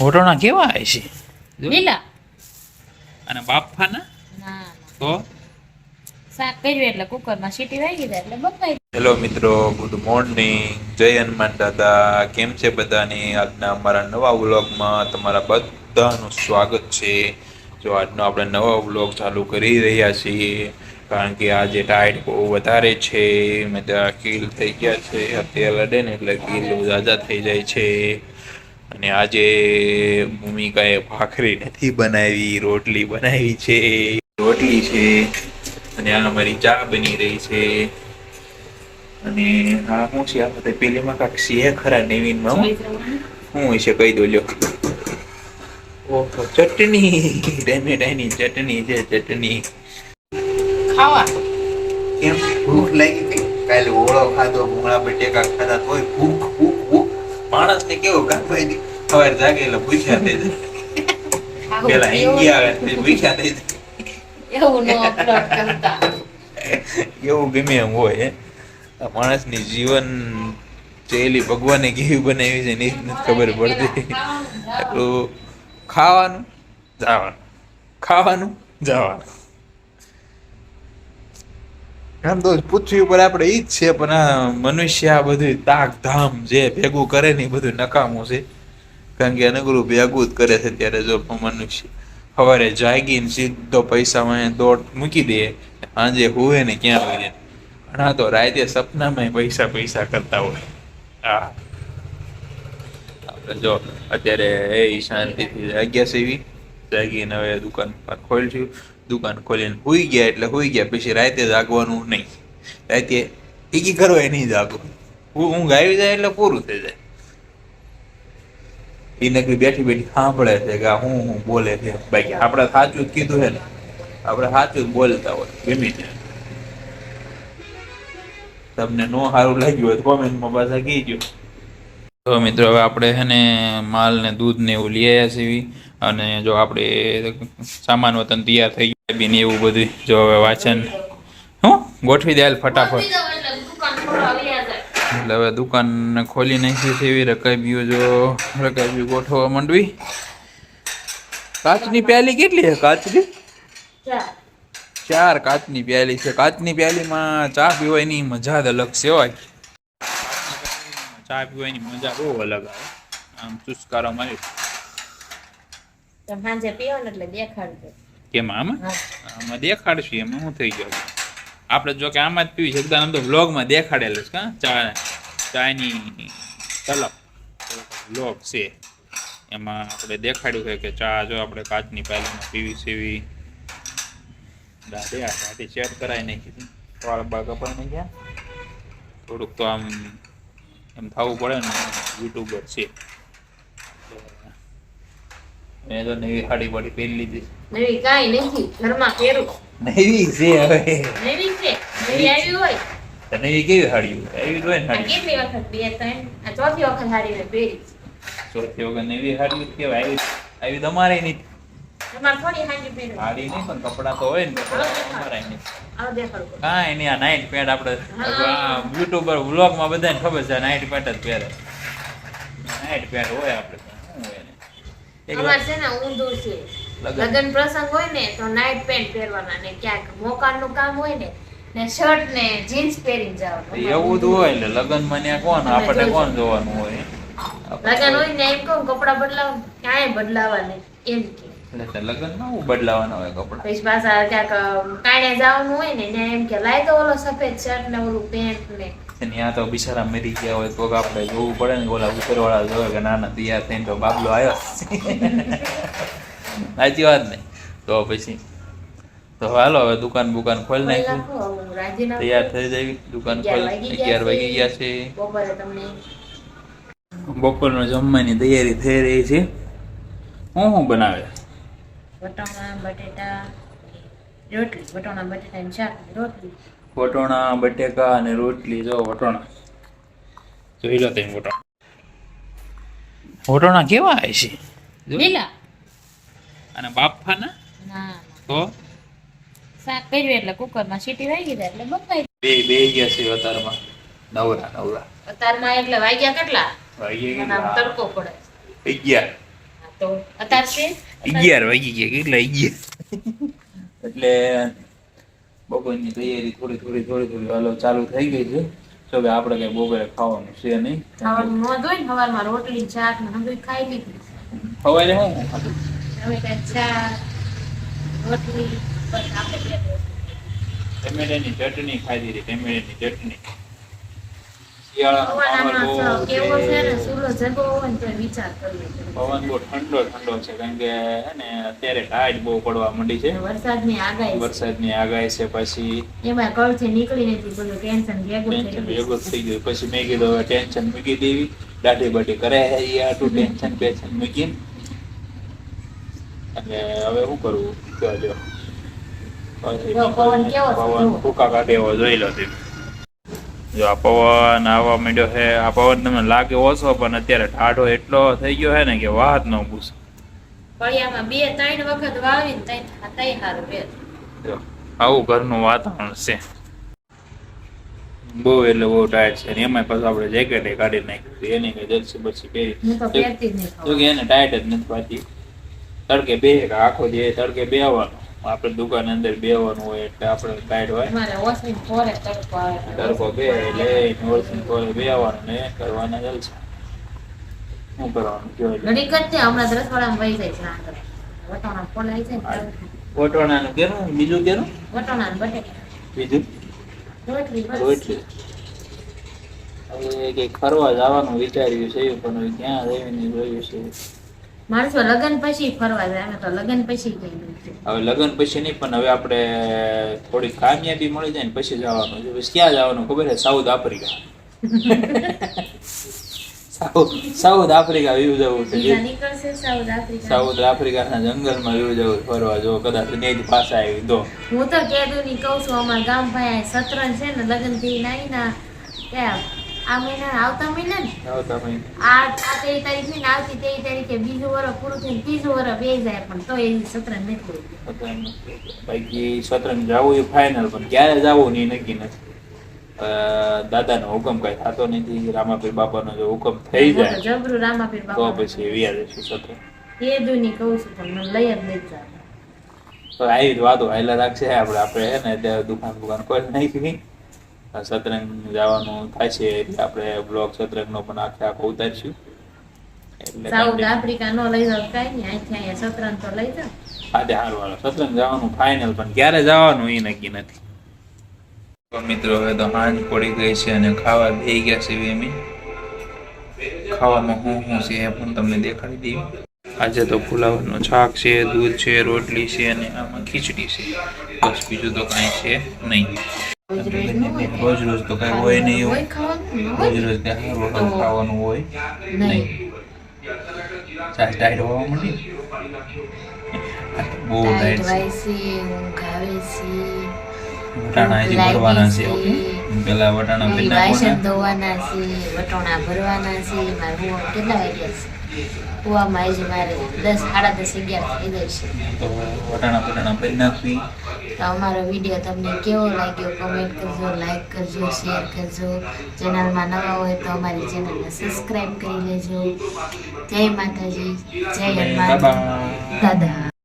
વટોણા કેવા આવે છે? લીલા. અને બાફાના તો? શાક કર્યું એટલે કુકરમાં સીટી વાગી જાય એટલે બફાઈ હેલો મિત્રો ગુડ મોર્નિંગ. જય હનુમાન દાદા. કેમ છે બધાની? આજના અમારા નવા વ્લોગમાં તમારા બધાનું સ્વાગત છે. જો આજનો આપણે નવો વ્લોગ ચાલુ કરી રહ્યા છીએ કારણ કે આજે ટાઈડ બહુ વધારે છે મેં ત્યાં કીલ થઈ ગયા છે અત્યારે લડે ને એટલે કીલ ઝાઝા થઈ જાય છે. અને આજે ભૂમિકાએ ભાખરી નથી બનાવી રોટલી બનાવી છે. રોટલી છે અને આ અમારી ચા બની રહી છે. અને આ શું છે? આ બધા પેલીમાં કાંક છે ખરા નવીનમાં. હું શું હશે કહી દો લ્યો. ઓહો ચટણી. ટેમેટાની ચટણી છે ચટણી. ખાવા કેમ? ભૂખ લાગી ગઈ કાલે ઓળો ખાધો ભૂંગળા બટેકા ખાધા તોય ભૂખ ભૂખ. ભૂખ માણસને કેવો કામ ભાઈ સવારે જાગે એટલે ભૂખ્યા થઈ જાય. પેલા હિંગી આવે ભૂખ્યા થઈ જાય. એવું નો અપલોડ કરતા. એવું ગમે એમ હોય માણસની જીવન શૈલી ભગવાને કેવી બનાવી છે ને એ જ નથી ખબર પડતી. એટલું ખાવાનું જવાનું. ખાવાનું જવાનું. આમ તો પૃથ્વી ઉપર આપણે ઈ જ છે, પણ આ મનુષ્ય આ બધું તાક ધામ જે ભેગું કરે ને એ બધું નકામું છે. કારણ કે અનુકૂળ ભેગું જ કરે છે ત્યારે જો મનુષ્ય સવારે જાગીને સીધો પૈસામાં દોડ મૂકી દે સાંજે હુએ ને ક્યાં હોય ઘણા તો રાતે સપનામાં પૈસા પૈસા કરતા હોય. હા આપણે જો અત્યારે એ શાંતિથી જાગ્યા એવી જાગીને હવે દુકાન પર ખોલશું દુકાન ખોલીને હુઈ ગયા એટલે હુઈ ગયા, પછી રાતે જાગવાનું નહીં. રાતે એકી એ નહીં જાગો. ઊંઘ આવી જાય એટલે પૂરું થઈ જાય. એ નકરી બેઠી બેઠી સાંભળે છે કે હું હું બોલે છે. બાકી આપણે સાચું જ કીધું છે ને, આપણે સાચું જ બોલતા હોય, ગમે ત્યાં. તમને નો સારું લાગ્યું હોય તો કોમેન્ટમાં પાછા કહીજો. તો મિત્રો હવે આપણે છે ને માલ ને દૂધ ને એવું લઈ આવ્યા છીએ. અને જો આપણે સામાન વતન તૈયાર થઈ ગયા બી ને એવું બધું જો હવે વાંચન હું ગોઠવી દે ફટાફટ. એટલે હવે દુકાન ખોલી નાખી છે એવી રકાબીઓ જો રકાબીઓ ગોઠવવા માંડવી. કાચની પ્યાલી કેટલી છે કાચની? ચાર. કાચની પ્યાલી છે. કાચની પ્યાલીમાં ચા પીવાની મજા જ અલગ છે હોય ચા પીવાની મજા બહુ અલગ આવે. આમ ચુસ્કારો મારી. સાંજે પીવો ને એટલે દેખાડજો. કેમ આમાં? હા. આમાં દેખાડશું એમાં શું થઈ ગયો. આપણે જો કે આમાં જ પીવી શકતા તો વ્લોગમાં દેખાડેલું છે હા ચા ચાની તલપ વ્લોગ છે. એમાં આપણે દેખાડ્યું છે કે ચા જો આપણે કાચની પ્યાલીમાં પીવી સીવી. દાઢી આ દાઢી ચેટ કરાવી નાખી હતી. વાળ બાળ નહીં ગયા થોડુંક તો આમ એમ થવું પડે ને યુટ્યુબર છે. મેં તો નવી સાડી બાડી પહેરી લીધી. નવી કાંઈ નથી ઘરમાં પહેરું. નવી છે હવે. નવી છે નવી આવી હોય. તને એ કેવી સાડી એવી હોય ને સાડી કેટલી વખત બે ત્રણ આ ચોથી વખત હારી મેં પહેરી. ચોથી વગર નવી સાડી કેવાય? આવી તમારે નહીં. તમારે થોડી હાંજી પહેરું સાડી નહીં પણ કપડાં તો હોય ને કપડાં તો તમારે નહીં આવો દેખાડું કાંઈ નહીં આ નાઇટ પેન્ટ આપણે યુટ્યુબર વ્લોગમાં બધાને ખબર છે નાઇટ પેન્ટ જ પહેરે. નાઇટ પેન્ટ હોય આપણે શું હોય એને? એક અમારે છે ને ઊંધું છે. લગ્ન. પ્રસંગ હોય ને તો નાઇટ પેન્ટ પહેરવાના ને ક્યાંક મોકાળનું કામ હોય ને ને શર્ટ ને જીન્સ પહેરીને જવાનું. એવું તો હોય એટલે લગ્નમાં ત્યાં કોણ આપણે કોણ જોવાનું હોય? લગ્ન હોય ને એમ કહું કપડા બદલાવ ક્યાંય બદલાવા નહીં એમ કે. એટલે લગ્નમાં હું બદલાવાના હોય કપડાં. પછી પાછા ક્યાંક કાંઈ જવાનું હોય ને ત્યાં એમ કે લાઈ દો ઓલો સફેદ શર્ટ ને ઓલું પેન્ટ ને. ત્યાં તો બિચારા મરી ગયા હોય તો આપણે જોવું પડે ને ઓલા ઉપરવાળા જોવે કે ના ના તૈયાર થઈને તો બાબલો આવ્યો. સાચી વાત ને? તો પછી તો હાલો હવે દુકાન બુકાન ખોલ નાખ્યું. નાખો, તૈયાર થઈ જાય દુકાન ખોલ અગિયાર વાગી ગયા છે. બપોરનો જમવાની તૈયારી થઈ રહી છે. હું શું બનાવે? વટાણા બટેટા રોટલી. વટાણા બટેટા ની શાક રોટલી. વટોણા બટેકા અને રોટલી. જો વટોણા. જોઈ લો તમે વટોણા. વટોણા કેવા આવે છે? લીલા. અને બાફાના? ના તો? શાક કર્યું એટલે કુકરમાં સીટી વાગી જાય એટલે બફાઈ બે બે ગયા છે અતારમાં. નવરા નવરા. અતારમાં એટલે વાગ્યા કેટલા? વાગ્યા તડકો પડે. અગિયાર તો અતાર છે? અગિયાર વાગી ગયા કેટલા અગિયાર એટલે બપોરની તૈયારી થોડી થોડી થોડી થોડી હાલો ચાલુ થઈ ગઈ છે તો કે આપણે કઈ બપોરે ખાવાનું છે નહીં ખાવાનું ન હોય ને સવારમાં રોટલી ચાટ ને બધું ખાઈ લીધું સવારે હું ખાધું હવે કાંઈ રોટલી બસ આપણે ટમેટાની ચટણી ખાઈ દીધી ટમેટાની ચટણી શિયાળાનો પવન માહોલ આમાં બહુ કેવો છે. ને? છે. જગો હોય ને તો વિચાર કરવો પવન બહુ ઠંડો ઠંડો છે. કારણ કે ને અત્યારે ટાઈટ બહુ પડવા માંડી છે. વરસાદની આગાહી વરસાદની આગાહી છે પછી એમાં કળથી નીકળી નથી બધું ટેન્શન ભેગું થઈ ગયું ભેગું થઈ ગયું. પછી મેં કીધું હવે ટેન્શન મૂકી દેવી. દાઢી બાટી કરે એ આટલું ટેન્શન પેન્શન મૂકીને. અને હવે શું કરવું કહેજો પવન કેવો પવન ફૂકા કાઢે એવો જોઈ લો તમે. જો આ પવન આવવા માંડ્યો છે આ પવન તમને લાગે ઓછો પણ અત્યારે ટાઢો એટલો થઈ ગયો છે ને કે વાત ન પૂછો. ફળિયામાં બે ત્રણ વખત વાવીને તઈ તઈ હારું રહે. આવું ઘરનું વાતાવરણ છે. બહુ એટલે બહુ ટાયર્ડ છે અને એમાંય પાછું આપણે જેકેટ કાઢી નાખ્યું એની કઈ જર્સી બરસી પહેરી તો કે એને ટાઈટ જ નથી પાતી તડકે બે આખો જે તડકે બેવાનું આપણે દુકાન અંદર બેવાનું હોય એટલે આપણે ટાઈટ હોય. તડકો બે એટલે ઓળખી ફોરે બેવાનું ને કરવાના જલસા. શું કરવાનું કયો ઘડી ઘડીક હમણાં તો રસોડામાં વહી જાય છે આગળ. વટાણા ફોલાઈ જાય ને કેનું? બીજું કેનું? બીજું? રોટલી હવે કંઈક ફરવા જવાનું વિચાર્યું છે પણ ક્યાં જઈને જોયું છે. માણસો લગ્ન પછી ફરવા જાય અમે તો લગ્ન પછી હવે લગ્ન પછી નહીં પણ હવે આપણે થોડી કામયાબી મળી જાય ને પછી જવાનું. ક્યાં જવાનું ખબર છે? South Africa. South Africa view જવું છે. South Africa. સાઉથ આફ્રિકાના જંગલમાં વ્યૂ જવું ફરવા. જો કદાચ નેજ પાછા આવી દો હું તો કેદુની કહું છું અમારા ગામ ભાઈ સતરંજ છે ને લગ્નથી નાઈ ના ક્યાં આ મહિના આવતા મહિના ને? આવતા મહિના. આ આ તેરી તારીખની ને આવતી તેરી તારીખે બીજું વરસ પૂરું થઈને ત્રીજું વરસ બે જાય પણ તો એ સતરંજ નથી બાકી સ્વતંત્ર જવું એ ફાઇનલ પણ ક્યારે જવું ને નક્કી નથી. દાદાનો હુકમ કઈ થતો નથી રામાપીર બાપાનો જો હુકમ થઈ જાય જબરું રામાપીર તો બાપા પછી વ્યાજ છે સત્ર. કેદુ ની કહું છું પણ લઈ જ. તો આવી જ વાતો હાઈલા રાખશે. આપણે આપણે હે ને દુકાન દુકાન કોઈ નાખી. સતરંગ જવાનું થાય છે એટલે આપણે બ્લોગ સતરંગનો પણ આખે આખો ઉતારીશું. સાઉથ આફ્રિકા નો લઈ જાવ કઈ નહીં અહીંથી અહીંયા સતરંજ તો લઈ જાવ આજે હારું હાલો સતરંગ જવાનું ફાઇનલ પણ ક્યારે જવાનું એ નક્કી નથી. તો મિત્રો હવે તો હાંજ પડી ગઈ છે અને ખાવા બેસી ગયા છે વેમી ખાવામાં હું શું છે એ પણ તમને દેખાડી દઈએ. આજે તો ફુલાવરનો શાક છે દૂધ છે રોટલી છે અને આમાં ખીચડી છે. બસ બીજું તો કાંઈ છે નહીં. રોજ રોજ તો કઈ હોય નહીં એવું રોજ રોજ કાંઈ સારું સારું ખાવાનું હોય? નહીં. ચાલ ડાયટ હોવા માંડી. બહુ ડાયટ વટાણા હજી ભરવાના છે. ઓકે? પેલા વટાણા ભરી નાખવાના ધોવાના. છે વટાણા ભરવાના છે મારું કેટલા વાગ્યા છે? કુવામાં હજી મારે દસ સાડા દસ અગિયાર થઈ ગઈ છે. તો વટાણા વટાણા ભરી નાખવી. તો અમારો વીડિયો તમને કેવો લાગ્યો કમેન્ટ કરજો લાઈક કરજો શેર કરજો. ચેનલમાં નવા હોય તો અમારી ચેનલને સબસ્ક્રાઈબ કરી લેજો. જય માતાજી જય હનુમાન. દાદા.